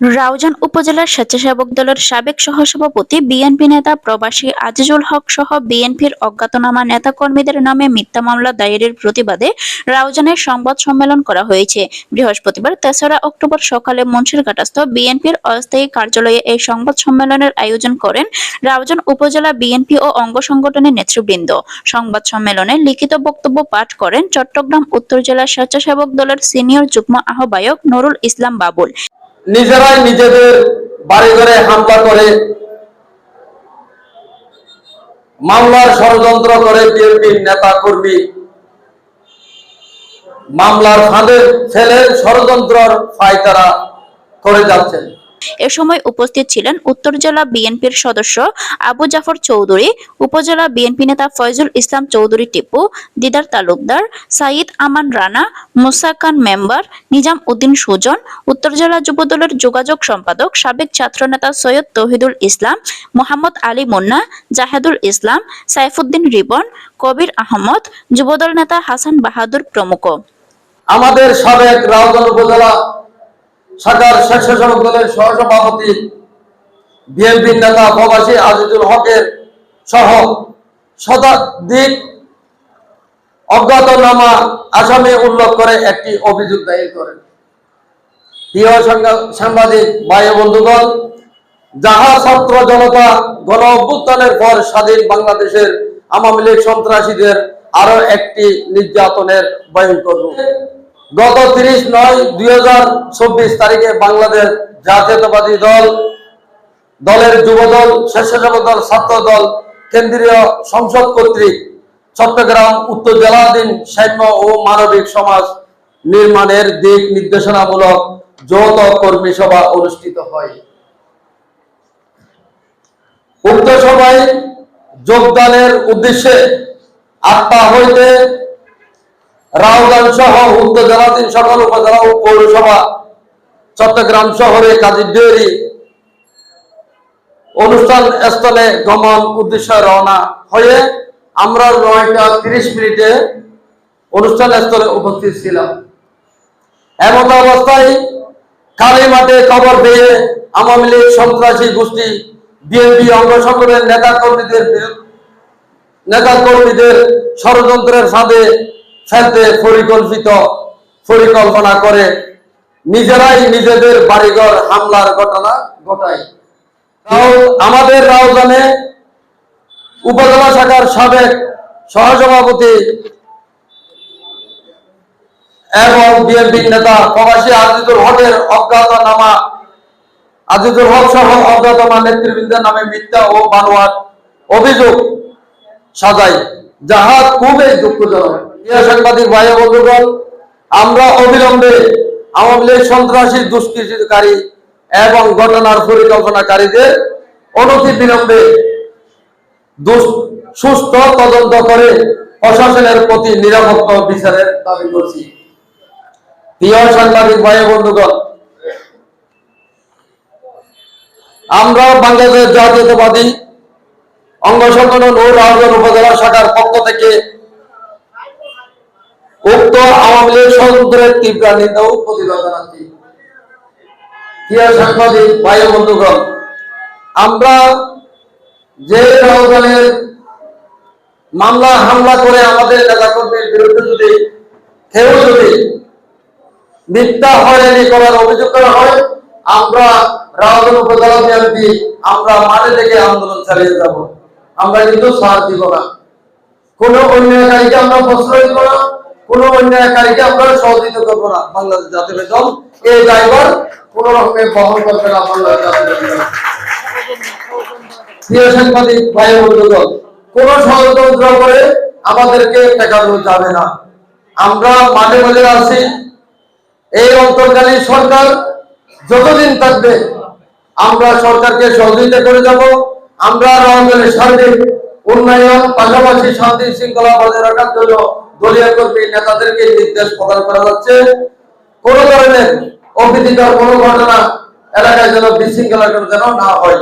রাউজান উপজেলার স্বেচ্ছাসেবক দলের সাবেক সহসভাপতি, বিএনপি নেতা প্রবাসী আজিজুল হক সহ বিএনপির অজ্ঞাতনামা নেতাকর্মীদের নামে মিথ্যা মামলা দায়েরের প্রতিবাদে রাউজানের সংবাদ সম্মেলন করা হয়েছে। বৃহস্পতিবার তেসরা অক্টোবর সকালে মুন্সিরঘাটস্থ বিএনপির অস্থায়ী কার্যালয়ে এই সংবাদ সম্মেলনের আয়োজন করেন রাউজান উপজেলা বিএনপি ও অঙ্গ সংগঠনের নেতৃবৃন্দ। সংবাদ সম্মেলনে লিখিত বক্তব্য পাঠ করেন চট্টগ্রাম উত্তর জেলা স্বেচ্ছাসেবক দলের সিনিয়র যুগ্ম আহ্বায়ক নুরুল ইসলাম বাবুল। নিজেরাই নিজেদের বাড়ি ঘরে হামলা করে, মামলার ষড়যন্ত্র করে বিএনপির নেতা কর্মী মামলার ফাঁদে ফেলে ষড়যন্ত্রর ফাই তারা করে যাচ্ছেন। এ সময় উপস্থিত ছিলেন উত্তর জেলা বিএনপির সদস্য আবু জাফর চৌধুরী, উপজেলা বিএনপি নেতা ফয়জুল ইসলাম চৌধুরী টিপু, দিদার তালুকদার সাইদ আমান রানা, মুসা খান মেম্বার নিজাম উদ্দিন সুজন, উত্তর জেলা যুবদলের যোগাযোগ সম্পাদক সাবেক ছাত্রনেতা সৈয়দ তৌহিদুল ইসলাম, মোহাম্মদ আলী মুন্না, জাহেদুল ইসলাম, সাইফুদ্দিন রিবন, কবির আহমদ, যুবদল নেতা হাসান বাহাদুর প্রমুখ। আমাদের সাবেক রাউজান উপজেলা শাখার স্বেচ্ছাসেবক দলের সহসভাপতি বিএনপি নেতা প্রবাসী আজিজুল হকের সহ শতাধিক অজ্ঞাতনামা আসামি উল্লেখ করে একটি অভিযোগ দায়ের করেন। প্রিয় সাংবাদিক, ভাই বন্ধুগণ, যাহা ছাত্র জনতা গণ অভ্যুত্থানের পর স্বাধীন বাংলাদেশের আওয়ামী লীগ সন্ত্রাসীদের আরও একটি নির্যাতনের ভয়ঙ্কর গত তিরিশ নয় দুই তারিখে বাংলাদেশ জাতীয়তাবাদী দল, দলের যুবদল স্বেচ্ছাসেবক দল ছাত্র দল কেন্দ্রীয় সংসদ কর্তৃক চট্টগ্রাম উত্তর জেলাধীন সৈন্য ও মানবিক সমাজ নির্মাণের দিক নির্দেশনামূলক যৌথ কর্মী সভা অনুষ্ঠিত হয়। উক্ত সভায় যোগদানের উদ্দেশ্যে আত্মা হইতে রাউজান সহ উত্তর জেলাধীন সকল উপজেলা ও পৌরসভা চট্টগ্রাম শহরে কাজী ডেয়ারি অনুষ্ঠান স্থলে গমন উদ্দেশ্যে রওনা হয়ে আমরা নয়টা তিরিশ মিনিটে অনুষ্ঠান স্থলে উপস্থিত ছিলাম। এমত অবস্থায় কালী মাঠে খবর পেয়ে আওয়ামী লীগ সন্ত্রাসী গোষ্ঠী বিএনপি অঙ্গ নেতা কর্মীদের নেতা কর্মীদের ষড়যন্ত্রের ফাঁদে ফেলতে পরিকল্পিত পরিকল্পনা করে নিজেরাই নিজেদের বাড়িঘর হামলার ঘটনা ঘটায়। আমাদের রাউজানে উপজেলা শাখার সাবেক সহসভাপতি এবং বিএনপি নেতা প্রবাসী আজিজুল হকের অজ্ঞাতনামা, আজিজুল হক সহ অজ্ঞাতনামা নেতৃবৃন্দের নামে মিথ্যা ও বানোয়ার অভিযোগ সাজাই যাহা খুবই দুঃখজনক। প্রিয় সাংবাদিক ভাই বন্ধুগণ, আমরা অবিলম্বে আওয়ামী লীগ সন্ত্রাসী এবং ঘটনার পরিকল্পনাকারীদের অনতি বিলম্বে সুস্থ তদন্ত করে প্রশাসনের প্রতি নিরাপত্তা বিচারের দাবি করছি। প্রিয় সাংবাদিক ভাই বন্ধুগণ, আমরা বাংলাদেশ জাতীয়তাবাদী অঙ্গ সংগঠন ও উপজেলা শাখার পক্ষ থেকে উক্ত আওয়ামী লীগ তীব্র নিন্দা ও প্রতিবাদ আমরা যে মামলা, হামলা করে আমাদের বিরুদ্ধে যদি, কেউ যদি মিথ্যা হয়রানি করার অভিযোগ করা হয়, আমরা রাউজান উপজেলা আমরা মাঠে থেকে আন্দোলন চালিয়ে যাব। আমরা কিন্তু সাথ দিব না। কোন অন্যায়কারীকে আমরা প্রশ্রয় দিব না। কোন অন্যায়কারীকে আমরা সহযোগিতা না, বাংলাদেশ জাতীয় দল। এই ড্রাইভার কোন রকমে বহন না, বাংলাদেশ জাতীয় প্রিয় সাংবাদিক, ভাই কোন ষড়যন্ত্র করে আমাদেরকে ঠেকানো যাবে না। আমরা মাঝে মাঝে আছি। এই অন্তর্কালীন সরকার যতদিন থাকবে, আমরা সরকারকে সহযোগিতা করে যাব। আমরা রঞ্জনের সার্বিক উন্নয়ন, পাশাপাশি শান্তি, শৃঙ্খলা বজায় রাখার জন্য দলীয় কর্মী নেতাদেরকে নির্দেশ প্রদান করা হচ্ছে কোন ধরনের অপ্রীতিকর কোনো ঘটনা এলাকায় যেন বিশৃঙ্খলা যেন না হয়।